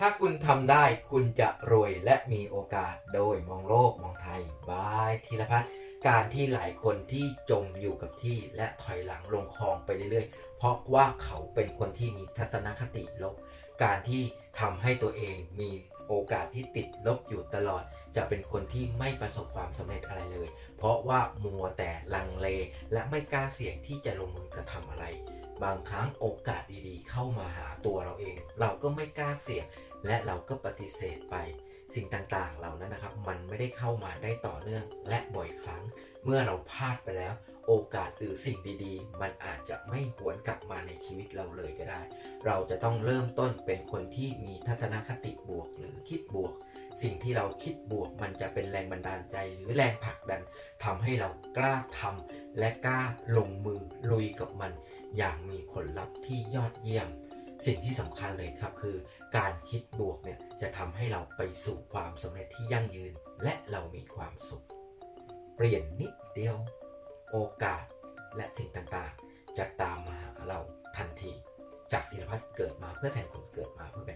ถ้าคุณทำได้คุณจะรวยและมีโอกาสโดยมองโลกมองไทยบายธีรพัฒน์การที่หลายคนที่จมอยู่กับที่และถอยหลังลงคลองไปเรื่อยๆ เพราะว่าเขาเป็นคนที่มีทัศนคติลบ การที่ทำให้ตัวเองมีโอกาสที่ติดลบอยู่ตลอด จะเป็นคนที่ไม่ประสบความสำเร็จอะไรเลย เพราะว่ามัวแต่ลังเลและไม่กล้าเสี่ยงที่จะลงมือกระทำอะไร บางครั้งโอกาสดีๆ เข้ามาหาตัวเราเอง เราก็ไม่กล้าเสี่ยง และเราก็ปฏิเสธไป สิ่งต่างๆ เหล่านั้นนะครับ มันไม่ได้เข้ามาได้ต่อเนื่องและบ่อยครั้ง เมื่อเราพลาดไปแล้ว โอกาสหรือสิ่งดีๆ มันอาจจะไม่หวนกลับมาในชีวิตเราเลยก็ได้ เราจะต้องเริ่มต้นเป็นคนที่มีทัศนคติบวกหรือคิดบวก สิ่งที่เราคิดบวกมันจะเป็นแรงบันดาลใจหรือแรงผลักดันทำให้เรากล้าทำและกล้าลงมือลุยกับมัน อย่างมีผลลัพธ์ที่ยอดเยี่ยม สิ่งที่สำคัญเลยครับคือการคิดบวกเนี่ยจะทำให้เราไปสู่ความสำเร็จที่ยั่งยืน และเรามีความสุข เปลี่ยนนิดเดียว โอกาสและสิ่งต่างๆ จะตามมาหาเราทันที จากธีรพัฒน์เกิดมาเพื่อแทนคนเกิดมาเพื่อแบ่ง